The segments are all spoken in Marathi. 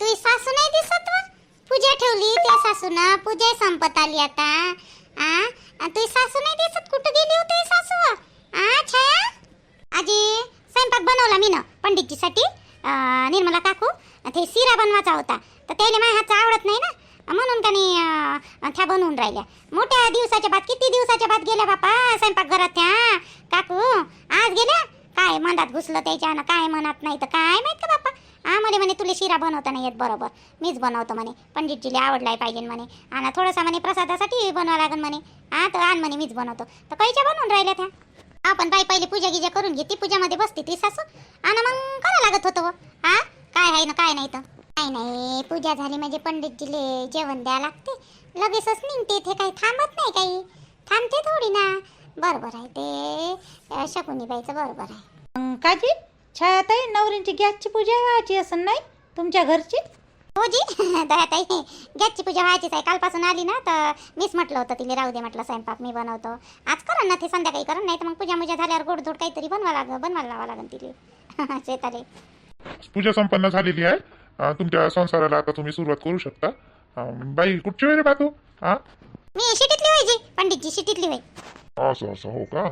तुझी सासू नाही दिसत वा? पूजा ठेवली त्या सासून. पूजा संपत आली आता. आ? आणि तुझी सासू नाही दिसत? कुठं गेली होती सासू आ छाया? आजी स्वयंपाक बनवला मी ना पंडितजीसाठी निर्मला काकू ते शिरा बनवायचा होता. तर त्याने माझ्या हातचा आवडत नाही ना? म्हणून का त्या बनवून राहिल्या. मोठ्या दिवसाच्या बाद किती दिवसाच्या बाद गेल्या बापा? स्वयंपाक घरात त्या. काकू आज गेल्या? काय मनात घुसलं त्याच्यानं? काय मनात नाही तर काय माहीत का बापा? म्हणे तुला शिरा बनवता नाही येत बरोबर. मीच बनवतो म्हणे. पंडितजीला आवडलाय पाहिजे म्हणे. आणि थोडासा म्हणे प्रसादासाठी बनवा लागेल म्हणे. हा तर आण म्हणे मीच बनवतो. तर कैच्या बनवून राहिल्या त्या? आपण बाई पहिले पूजा गिजा करून घेते पूजामध्ये बसते ती सासू. आणि मग करा लागत होतं हो. हा. काय आहे ना काय नाही तर? काय नाही पूजा झाली म्हणजे पंडितजीले जेवण द्या लागते. लगेचच निघते ते काही थांबत नाही काही. थांबते थोडी ना. बरोबर आहे ते. शकुनी बाईचं बरोबर आहे. मग काजी छायाताई नवरींची गॅसची पूजा व्हायची असं नाही? तुमच्या घरची? हो जी. दयाताई गॅसची पूजा व्हायचीच आहे. कालपासून आली ना तर मीच म्हटलं होतं तिला राहू दे म्हटलं स्वयंपाक मी बनवतो. आज करा ना ते संध्याकाळी करा नाही तर मग पूजा मुजा झाल्यावर गोडधोड काहीतरी बनवा लाग बनवायला लावा लागेल तिला. शेताले. पूजा संपन्न झालेली आहे. अं, तुमच्या संसाराला आता तुम्ही सुरुवात करू शकता. अं, बाई कुठची वेळ पाहतो हा मी शिटीतली व्हायची पंडितजी शिटीतली व्हाय असं असं हो का?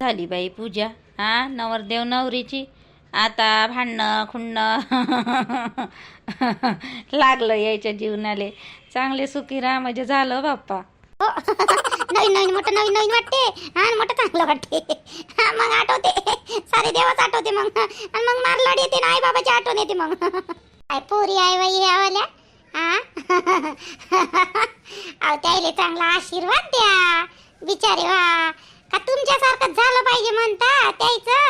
झाली बाई पूजा. हा नवरदेव नवरीची. आता भांडणं खुंडणं लागलं यायच्या जीवनाले. चांगले सुखी राहा म्हणजे झालं बाप्पा. हो. नवीन नवीन मोठं नवीन नवीन वाटते. हा मोठं चांगलं वाटते. हा मग आठवते. सारे देवच आठवते मग. आणि मग मार लढ येते ना आई बाबाची आठवण येते मग. काय पोरी आहे बाई ह्या हा अहो त्याले चांगला आशीर्वाद द्या. बिचारे वा. तुमच्यासारखं झालं पाहिजे म्हणता त्याचं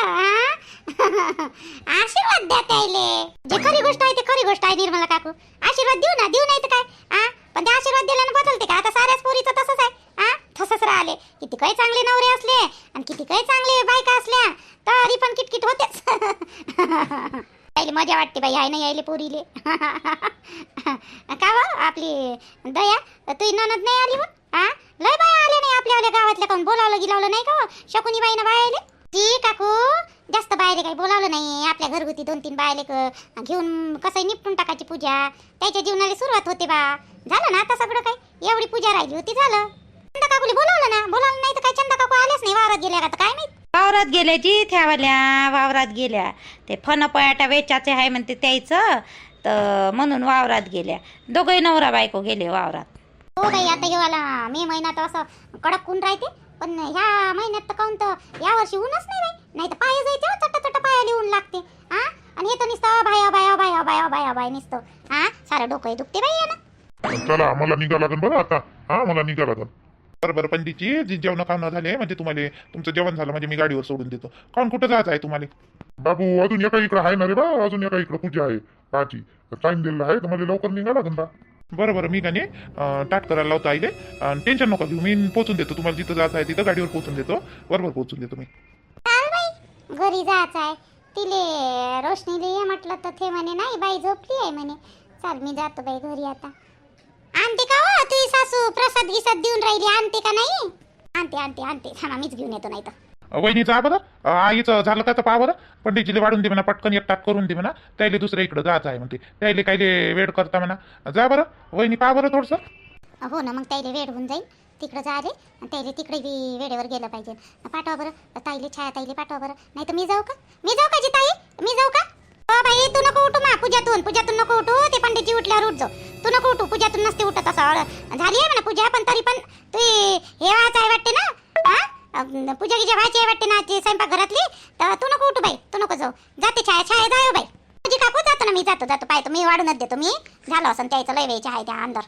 आशीर्वाद द्या त्याले जे खरी गोष्ट आहे ते खरी गोष्ट आहे निर्मला काकू. आशीर्वाद देऊ ना देऊ नाही तर काय? हा पण ते आशीर्वाद दिल्यानं बदलते का? आता साऱ्याच पोरीचं तसंच आहे. हा तसंच राहिले. किती काही चांगले नवरे असले आणि किती काही चांगले बायका असल्या तरी पण किटकिट होतेच. यायले मजा वाटते बाई आहे ना यायले पोरीले. का आपली दया? तुझी ननद नाही आली मग हा लय बाया आले नाही आपल्या आपल्या गावातल्या कोण? बोलावलं गिलावलं नाही का हो? शकुनी बाईनं बायाले? जी काकू जास्त बायले काही बोलावलं नाही. आपल्या घरगुती दोन तीन बायले घेऊन कसं निपटून टाकायची पूजा. त्याच्या जीवनाला सुरुवात होते बा. झालं ना आता सगळं काय एवढी पूजा राहिली होती झालं. चंदा काकूले बोलावलं ना? बोलावलं नाही तर काय चंदा काकू आल्याच नाही वावरात गेल्या का? तर काय माहीत? वावरात गेल्या जी थ्यावाल्या वावरात गेल्या. ते फन पयाटा वेचाचे आहे म्हणते त्याचं. तर म्हणून वावरात गेल्या. दोघंही नवरा बायको गेले वावरात. हो बाई आता येवाला मे महिन्यात असं कडक ऊन राहते पण ह्या महिन्यात तर काऊन तर या वर्षी ऊनच नाही बाई. नाही तर पाय जायचे हो, चट्ट चट्ट पायाला ऊन लागते. हा आणि हे तर नुसतं बाया बाया बाया बाया बाया बाय नुसतं. हा सारं डोकं दुखते बाई यानं. चला मला निघा लागेल बरं आता. हा मला निघा लागेल. बरं बरं पंडितजी जी जेवण खाणं झाले म्हणजे तुम्हाला तुमचं जेवण झालं म्हणजे मी गाडीवर सोडून देतो. काऊन कुठं जायचं आहे तुम्हाला? बाबू अजून एका इकडं आहे ना रे बा अजून एका इकडं पूजा आहे पाची टाइम दिलेला आहे तर मला लवकर निघा लागेल बा. बरं बरं मी का नाही करायला लावतो आईले. आणि टेन्शन नका घेऊ. मी पोहोचून देतो. तुम्हाला जिथं जायचं आहे तिथं गाडीवर पोहोचून देतो. बरोबर पोहोचून देतो मी. घरी जायचं आहे. तिले रोशनीले ये म्हटलं तर ते म्हणे नाही बाई झोपली आहे म्हणे. चाल मी जातो बाई घरी आता. आणते का हो? तुझी सासू प्रसाद गिसाद देऊन राहिली. आणते का नाही? आणते आणते आणते थांबा मीच घेऊन येतो नाही तर वहिनीचा बरं. आईचं झालं का तर पहा बरं. पंडितजीले वाढून दे म्हणा पटकन एकटाक करून दे म्हणा. त्याले दुसऱ्या इकडं जायचं आहे म्हणते. त्याले कायले वेळ करता म्हणा. जा बरं. वहिनी पहा बरं थोडंसं. हो ना मग ताईले वेळ होऊन जाईल. तिकडं जा रे. आणि ताईले तिकडे बी वेळेवर गेलं पाहिजे. पाठवा बरं. ताईले छाया ताईले पाठवा बरं. नाही तर मी जाऊ का? मी जाऊ का जी ताई? मी जाऊ का? हो बाई तू नको उठू मा पूजातून. पूजातून नको उठू. ते पंडितजी उठल्यावर उठ जाऊ. तू नको उठू. पूजातून नसते उठत असं. झाली आहे म्हणा पूजा पण तरी पण तू हे व्हायचं आहे वाटते ना? हा पूजा गिजा व्हायची आहे वाटते ना ती स्वयंपाक घरातली तर तू नको उठू बाई तू नको जाऊ. जाते छाया छाया जाऊ बाई. तुझी काकू जातो ना मी जातो जातो. पाहतो मी वाढूनच देतो मी. झालं असं त्याचं लय वेळचे आहे त्या अंदर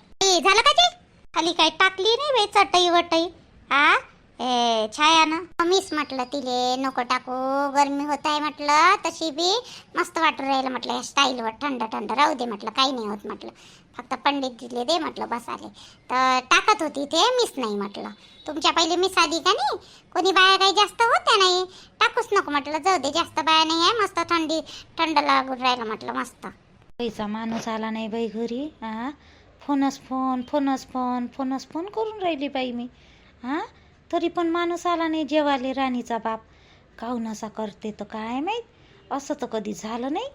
झालं का ते खाली काय टाकली नाही बाई चटई वटई. हा ए छाया ना मीच म्हटलं तिले नको टाकू गरमी होत आहे म्हटलं तशी बी मस्त वाटून राहिलं म्हटलं स्टाईलवर थंड थंड राहू दे म्हटलं काही नाही होत म्हटलं. फक्त पंडित दिले दे म्हटलं बसाले. तर टाकत होती ते मीच नाही म्हटलं. तुमच्या पहिले मिस आधी का नाही? कोणी बाया काही जास्त होत्या नाही? टाकूच नको म्हटलं जाऊ दे जास्त बाया नाही आहे मस्त थंडी थंड लागून राहिलं म्हटलं मस्त. पैसा माणूस आला नाही बाई घरी हा फोनच फोन फोनच फोन फोनच फोन करून राहिली बाई मी हा तरी पण माणूस आला नाही जेवाले राणीचा बाप. काहून असा करते तर काय माहीत? असं तर कधी झालं नाही.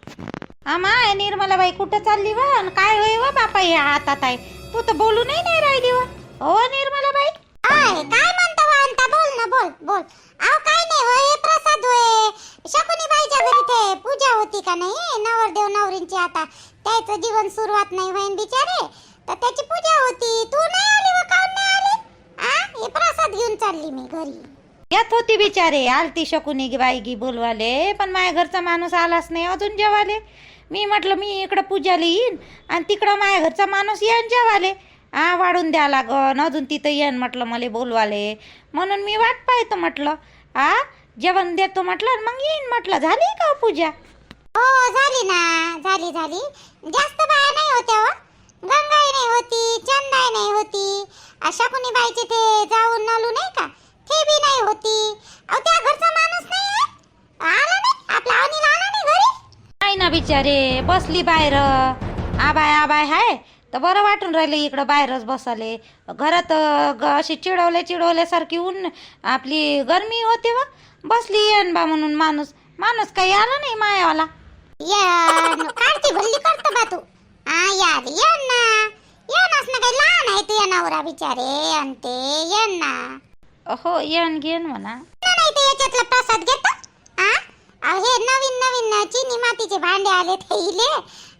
आमाय निर्मलाबाई कुठं चालली व? अन काय होय व बापा या हातात आहे? तू तर बोलूनही नाही राहिली व. हो निर्मलाबाई? आय काय म्हणता वांता बोल ना बोल बोल. अहो काय नाही होय प्रसाद होय. शकुनी बाईच्या घरी ते पूजा होती का नाही? नवरदेव नवरींची आता. त्याचं जीवन सुरुवात नाही होईन बिचारे. तर त्याची पूजा होती. तू नाही आली व काऊन नाही प्रसाद घेऊन चालली मी घरी. येत होती बिचारे आलती शकुनी गी बाई गी बोलवाले पण माझ्या घरचा माणूस आलाच नाही अजून जेवाले. मी म्हटलं मी इकडं पूजाला येईन आणि तिकडं माझ्या घरचा माणूस येईन जेवाले. आ वाढून द्या लागन अजून तिथं येईन म्हटलं मला बोलवाले. म्हणून मी वाट पाहतो म्हटलं. आ जेवण देतो म्हटलं मग येईन म्हटलं. झाली का हो पूजा? हो झाली ना झाली झाली. जास्त बाया नाही होत्या गंगाई नाही होती चंदाई नाही होती. अशा कोणी बाईचे ते जाऊन नलू नाही का? ते बी नाही होती. अहो त्या घरचा माणूस नाही आहे? आला नाही? आपला अनिल आला नाही घरी? नाही ना बिचारे बसली बाहेर. आबाय आबाय हाय. तर बरं वाटून राहिले इकडं बाहेरच बसाले घरात अं, ग- अशी चिडवले चिडवल्यासारखी ऊन आपली गरमी होते व. बसली येन बा म्हणून माणूस. माणूस काही आला नाही मायावाला. या काढती भल्ली करतो बा तू. हा यार ये ना. ये ना काही लहान आहे तुझ्या नवरा बिचारे. आणि ते ये ना. हो येन घेन म्हणा. नाही ते याच्यातला प्रसाद घेतो. हा अहो, हे नवीन नवीन चिनी मातीचे भांडे आले ते इले.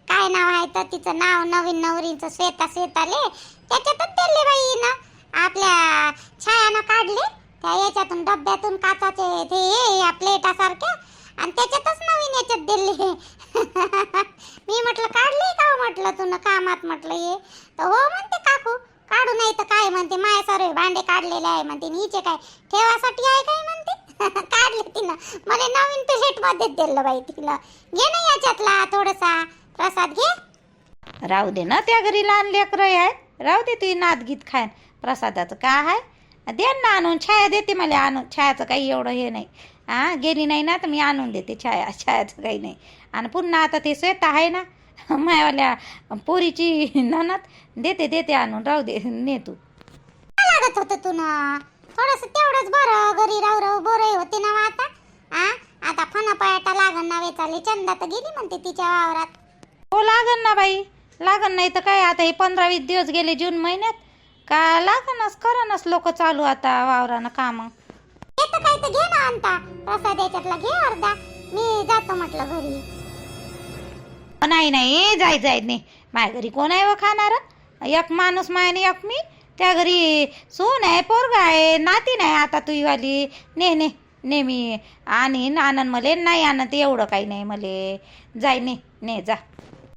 काय नाव आहे तर तिचं नाव नवीन नवरीचं श्वेता श्वेताले. त्याच्यातच दिले बाई ना. आपल्या छायानं काढले. त्या याच्यातून डब्यातून काचाचे ते हे या प्लेटासारख्या आणि त्याच्यातच नवीन याच्यात दिले मी म्हटलं काढले का हो म्हटलं तुला कामात म्हटलं ये तर हो म्हणते काकू काढू नाही तर काय म्हणते? माय सर्व भांडे काढलेले आहे म्हणते. हिचे काय? ठेवासाठी आहे काय म्हणते? काढले तिनं. मला नवीन प्लेटमध्ये दिलं बाई तिला घे ना याच्यातला थोडासा. प्रसाद घे. राहू दे ना त्या घरी लहान लेकरं आहे. राहू दे तुझी नाद गीत खायन. प्रसादाचं काय आहे? दे ना आणून. छाया देते मला आणून. छायाचं काही एवढं हे नाही. हा गेली नाही ना तर मी आणून देते छाया छायाचं काही नाही. आणि पुन्हा आता ते श्वेता आहे ना मायावाल्या पोरीची ननद देते देते आणून राहू दे ने तू. काय लागत होतं तुला? थोडस तेवढंच बरं घरी राहू राहू बरं होते ना मग आता. आ आता फना पयाटा लागण ना वेचाले चंदा तर गेली म्हणते तिच्या वावरात. हो लागन ना बाई लागन नाही तर काय आता हे पंधरा वीस दिवस गेले जून महिन्यात. का लागनच करनच लोक चालू आता वावरानं कामं. येतं काय तर घे ना आणता प्रसाद याच्यातला घे अर्धा. मी जातो म्हटलं घरी. नाही नाही जाय जाय नाही. माझ्या घरी कोण आहे व खाणार? एक माणूस मायाने एक मी. त्या घरी सून आहे पोरगा आहे नाती नाही आता तुझी वाली ने ने ने मी आणीन आनंद मले नाही आणत एवढं काही नाही मले. जाय ने ने जा.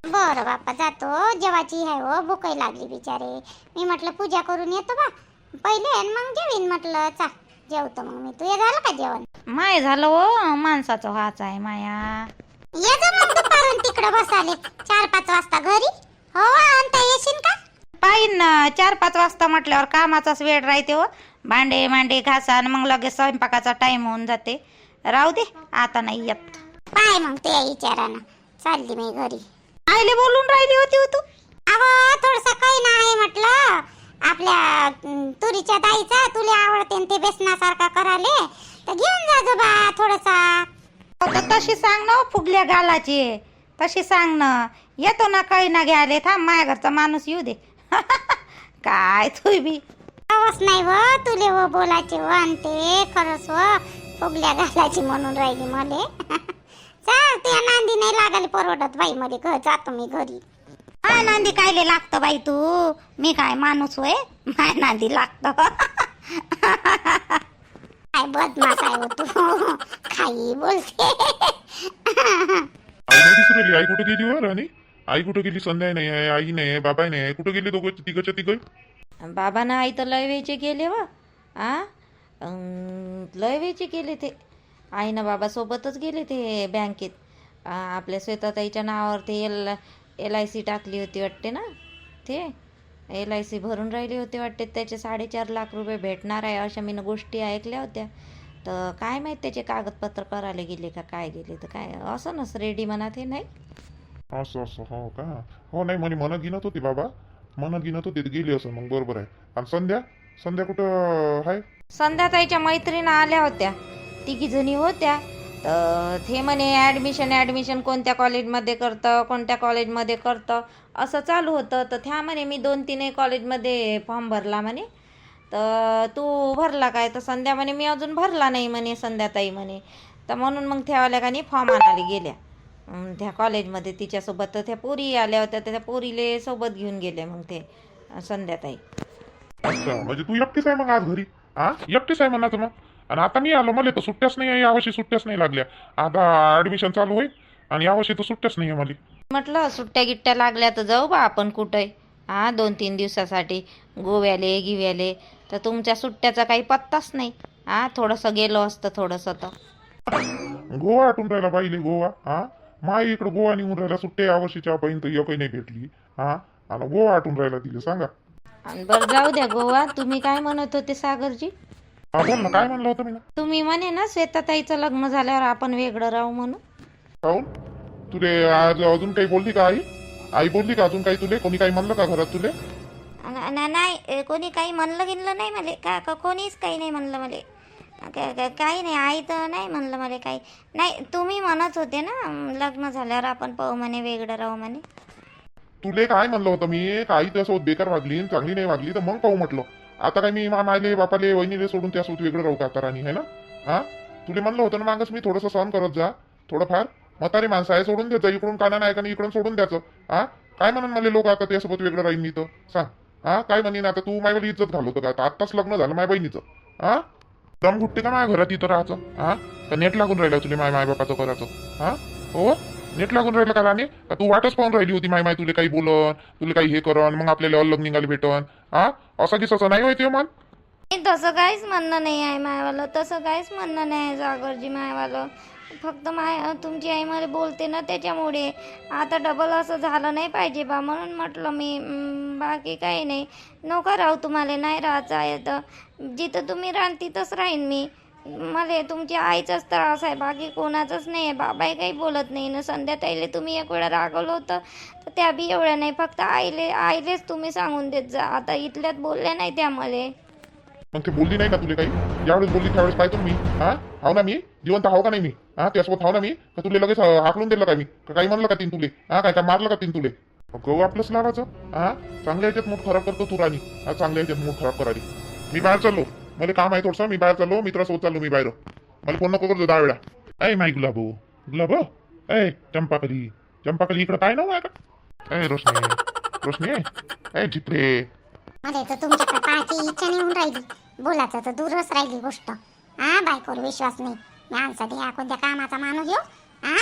बरं बाप्पा जातो. जेवाची आहे हो भूकही लागली बिचारे. मी म्हटलं पूजा करून येतो बा. पहिले आणि मग जेवीन म्हटलं. चा. जेवतो मग मी. तुझे झालं का जेवण? माय झालं हो माणसाचं व्हाच आहे माया. ये जा मग दुपारून तिकडे बसाले चार पाच वाजता घरी. हो आणता येशील का? पाहिन ना चार पाच वाजता म्हटल्यावर कामाचाच वेळ राहते हो. भांडे मांडे घासा आणि मग लगेच स्वयंपाकाचा टाइम होऊन जाते. राहू दे आता नाही येत. पाय मग ते विचारानं. चालली मी घरी. आईले बोलून राहिली होती हो तू. अहो थोडस काही नाही म्हटलं. आपल्या तुरीच्या दाईचा तुला आवडते ते बेसनासारखा कराले तर घेऊन जा जो बा थोडसा तर तशी सांग ना हो, फुगल्या गालाची. तशी सांग ना. येतो ना काही ना घ्यायले थांब माझ्या घरचा माणूस येऊ दे. काय तू बी हवस नाही व तुले व बोलायचे व आणि ते खरंच व फुगल्या घालायची म्हणून राहिली मले. चाल त्या नांदी नाही लागाली परवडत बाई मध्ये घर जातो मी घरी. हा नांदी कायले लागतं बाई तू? मी काय माणूस होय? माय नांदी लागतं? काय बदमाश आहे हो तू? काही बोलते. आई नाही दिसू राहिली. आई कुठं गेली वर आणि आई कुठं गेली? संध्या नाही आहे आई नाही आहे बाबाई नाही आहे. कुठं गेले दोघं तिघच्या तिघ? बाबा ना आई तर लय वेळचे गेले व आ? अं, लय वेळचे गेले ते. आई ना बाबा सोबतच गेले ते बँकेत. आ, आपल्या श्वेताताईच्या नावावर ते एल एल आय सी टाकली होती वाटते ना? ते? एल आय सी भरून राहिली होती वाटते. त्याचे साडेचार लाख रुपये भेटणार आहे अशा मी गोष्टी ऐकल्या होत्या. तर काय माहीत त्याचे कागदपत्र करायला गेले का काय गेले तर काय? असं नस रेडी म्हणत हे नाही? असं असं हो का? हो नाही म्हणे म्हणत गिनत होती बाबा. म्हणत गिनत होती गेली असं मग बरोबर आहे. आणि संध्या? संध्या कुठं आहे संध्याताईच्या मैत्रिणी आल्या होत्या. तिघी जणी होत्या. तर ते म्हणे ॲडमिशन ॲडमिशन कोणत्या कॉलेजमध्ये करतं कोणत्या कॉलेजमध्ये करतं? असं चालू होतं. तर त्या म्हणे मी दोन तीनही कॉलेजमध्ये फॉर्म भरला म्हणे. तर तू भरला काय? तर संध्या म्हणे मी अजून भरला नाही म्हणे संध्याताई म्हणे. तर म्हणून मग त्यावाल्या का नाही फॉर्म आणायला गेल्या. त्या कॉलेजमध्ये तिच्यासोबत तर त्या पोरी आल्या होत्या तर त्या पोरीले सोबत घेऊन गेले मग ते संध्याताई. अच्छा म्हणजे तू एकटीच आहे मग आज घरी? हा एकटीच आहे म्हणा मग? आणि आता मी आलो मला तर सुट्ट्याच नाही आहे यावर्षी सुट्ट्याच नाही लागल्या. आता ऍडमिशन चालू होईल आणि यावर्षी तर सुट्ट्याच नाही आहे मला. म्हटलं सुट्ट्या गिट्ट्या लागल्या तर जाऊ बा आपण कुठे हा दोन तीन दिवसासाठी गोव्याले गिव्याले तर तुमच्या सुट्ट्याचा काही पत्ताच नाही. हा थोडंसं गेलो असतं थोडंसं तर. गोवा आटून राहिला पाहिले गोवा. हा माई इकडं गोवा निघून राहिला सुट्ट्या यावर्षीच्या पर्यंत एकही नाही भेटली. हा आणि गोवा आटून राहिला तिला सांगा. आणि बरं जाऊ द्या गोवा. तुम्ही काय म्हणत होते सागरजी? हा बोल ना काय म्हणलं होतं मी? ना तुम्ही म्हणे ना श्वेताताईचं लग्न झाल्यावर आपण वेगळं राहू म्हणून. तुले आज अजून काही बोलली का आई? आई बोलली का अजून काही तुले? कोणी काही म्हणलं का घरात तुले? न- न- नाही कोणी काही म्हणलं गिनलं नाही मला. का का- कोणीच काही नाही म्हणलं मला. का- का- काही नाही आई तर नाही म्हणलं मला काही. नाही तुम्ही म्हणत होते ना लग्न झाल्यावर आपण पाहू म्हणे वेगळं राहू म्हणे. तुले काय म्हणलं होतं मी? का आई त्यासोबत बेकार वागली आणि चांगली नाही वागली तर मग पाहू म्हटलं. आता काय मी मा- बापाले वहिनीले सोडून त्यासोबत वेगळं राहू का आता राणी है ना? हा? तुले म्हणलं होतं ना मागच मी थोडंसं सहन करत जा थोडंफार. म्हातारी माणसं आहे सोडून द्यायचं इकडून काना नाही का इकडून सोडून द्यायचं हा? काय म्हणून मला लोक आता त्यासोबत वेगळं राहीन मी तर? सांग. हा? काय म्हणेन आता तू माझ्यावर इज्जत घालवतो का? आता आत्ताच लग्न झालं माझ्या बहिणीचं. हा? दम घुटते का माझ्या घरात इथं राहायचं? हा? का नेट लागून राहिलं तुला माय माय बापाचं करायचं. हा? हो? नेट लागून राहिलं का राणे? का तू वाटच पाहून राहिली होती माय माय तुला काही बोलन तुला काही हे करण मग आपल्याला अलग निघाले भेटन. हा? असं की तसं नाही होते मन? नाही, तसं काहीच म्हणणं नाही आहे मायवालं. तसं काहीच म्हणणं नाही आहे जागरजी मायवालं. फक्त माय तुमची आई मला बोलते ना त्याच्यामुळे. आता डबल असं झालं नाही पाहिजे बा. म्हणून म्हटलं मी बाकी काही नाही. नको राहू तुम्हाला. नाही राहायचं आहे तर जिथं तुम्ही राहाल तिथंच राहीन मी. मला तुमच्या आईचाच त्रास आहे बाकी कोणाचाच नाही आहे. बाबाही काही बोलत नाही. ना संध्या ताईले तुम्ही एक वेळा रागवलं होतं तर त्या बी एवढ्या नाही. फक्त आईले आईलेच तुम्ही सांगून देत जा. आता इथल्यात बोलल्या नाही त्या मला. मग ते बोलली नाही का तुला काही? ज्यावेळेस बोलली त्यावेळेस पाहतो मी. हा? हाव ना मी? जिवंत हाव का नाही मी? हा? त्यासोबत हाव ना मी? का तुला लगेच हाकलून दिलं का मी? काही म्हणलं का तीन तुले? हा? काय काय मारलं का तीन तुले? गहू आपलंच लावायचं. हा? चांगल्या याच्यात मूठ खराब करतो तू राणी. हा चांगल्या याच्यात मूठ खराब करायची मी बाहेर चाललो. मला काम आहे थोडंसं मी बाहेर चाललो मित्रासोबत चाललो मी बाहेर. मला फोन नको करतो दहा वेळा. ऐ माई गुलाबो गुलाबो ऐ चंपाकली चंपाकली इकडं काय आहे का? ऐ रोशनी रोशनी ऐ झिपरे मला तर तुमच्याकडे पाहायची इच्छा नाही होऊन राहिली. बोलायचं तर दूरच राहिली गोष्ट. हा बायकोवर विश्वास नाही. माणसाठी हा कोणत्या कामाचा माणूस येऊ हा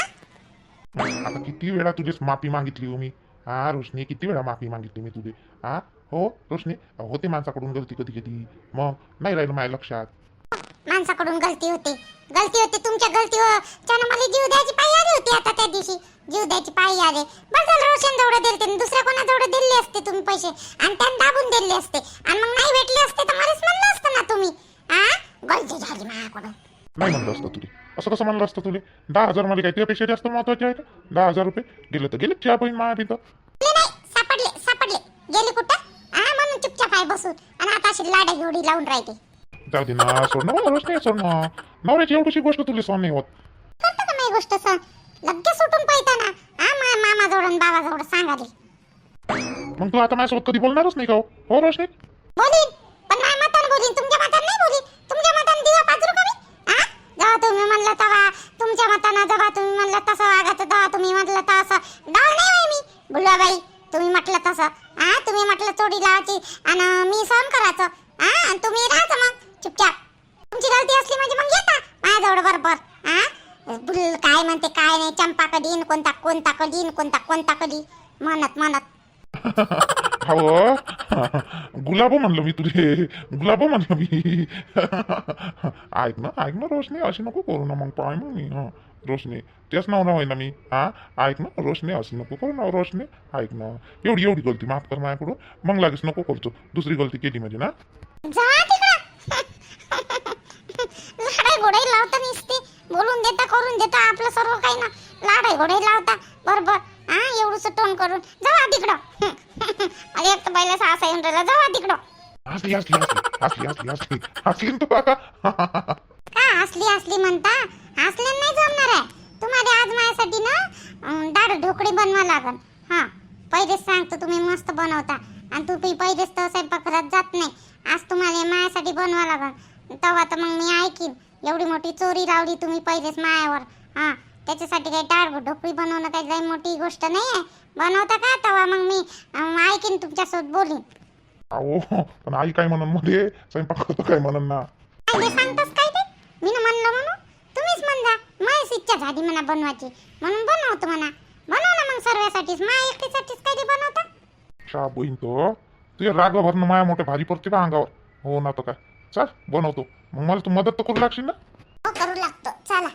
आता किती वेळा तुझीच माफी मागितली हो मी. हा रोशनी किती वेळा माफी मागितली मी तुझे. हा हो रोशनी. होते माणसाकडून गलती कधी कधी मग नाही राहिलं माझ्या लक्षात. माणसाकडून गलती होते. गलती होते तुमच्या गलतीवर त्यानं मला जीव द्यायची पायी आली होती आता त्या दिवशी. जीव द्यायची पायी आले. बस रोशन जेवढं दिले ते दुसऱ्या कोणा जेवढे दिले असते तुम्ही पैसे. आणि त्यांना दाबून दिले असते. आणि मग नाही भेटले असते तर मलाच म्हणलं असतं ना तुम्ही. हा गलती झाली माझ्याकडून. नाही म्हणलं असतं तुले. असं कसं म्हणलं असतं तुले? दहा हजारमध्ये काय त्यापेक्षा जास्त महत्त्वाचे आहे का? दहा हजार रुपये. गेले तर गेले. चहा बहीण माया तिथं सापडले सापडले. गेले कुठं? हा आहे बसून. आणि आता अशी लाडा गोडी लावून राहते जाऊ दे ना सोड ना मला रोशनी सोड ना. नवऱ्याची एवढीशी गोष्ट तुला सहन नाही होत. करतो का माझी गोष्ट सण लगेच सुटून पाहिजे ना. हा मा मामा जोडून बाबा जोड सांगाले मग तू आता माझ्यासोबत कधी बोलणारच नाही का हो? हो रोशनी? बोलीन. पण माझ्या मतान बोलीन तुमच्या मतान नाही बोलीन. तुमच्या मतान दिवा पाजरू का मी? हा जेव्हा तुम्ही म्हणलं तेव्हा तुमच्या मतानं जेव्हा तुम्ही म्हणलं तसं वागायचं तेव्हा तुम्ही म्हटलं तसं. डाळ नाही होय मी. गुलाबाई तुम्ही म्हटलं तसं. आ तुम्ही म्हटलं चोडी लावायची. आणि मी सहन करायचं. हा आणि तुम्ही राहायचं मग. चुपचाप. तुमची गलती असली म्हणजे मग येता. माझ्याजवळ बरोबर. हा बुल काय म्हणते काय नाही. चंपा कधी कोणता कोणता कधी कोणता कोणता कधी. म्हणत म्हणत. हो गुलाबो म्हणलं मी तुझे. गुलाबो म्हणलं मी. ऐक ना ऐक ना रोशनी अशी नको करू ना मग. पाय मग मी हा. रोशनी. तेच नाव ना होय ना मी. हा? ऐक ना रोशनी अशी नको करू ना रोशनी. ऐक ना. एवढी एवढी गलती माफ कर माझ्याकडून. मग लागेच नको करतो दुसरी गलती केली म्हणजे ना? घोडाई लावता नुसती. बोलून देता करून देता आपलं सर्व काही ना. लाडाई घोडाई लावता. बरोबर. हा? एवढंच टोन करून. जावा तिकडं. अरे एक तर पहिला सासा येऊन राहिला जावा तिकडं. हसली ना तू आता का असली असली म्हणता? असल्यानं नाही जमणार आहे. तुम्हाला आज माझ्यासाठी ना डाळ ढोकळी बनवा लागल. हा पहिलेच सांगतो तुम्ही मस्त बनवता. आणि तुम्ही पहिलेच तर स्वयंपाकघरात जात नाही. आज तुम्हाला माझ्यासाठी बनवा लागल. तेव्हा तर मग मी ऐकीन. एवढी मोठी चोरी लावली तुम्ही पहिलेच मायावर. हा त्याच्यासाठी काही डाळ ढोकळी बनवणं काही लई मोठी गोष्ट नाही आहे बनवता का तेव्हा मग मी ऐकीन तुमच्यासोबत बोलीन. अहो पण आई काय म्हणून मध्ये? स्वयंपाक करतो काय म्हणून ना? काय ते सांगतास काय ते मी ना म्हणलं म्हणू तुम्हीच म्हणजा माझीच इच्छा झाली म्हणा बनवायची. म्हणून बनवतो म्हणा. बनव ना मग सर्वांसाठीच. माझ्या एकटीसाठीच ते बनवता? शा बहीण तो. तुझ्या राग भरणं माया मोठे भारी पडते का अंगावर. हो ना तर काय. चल बनवतो. मग मला तू मदत तर करू लागशील ना? हो करू लागतो. चला.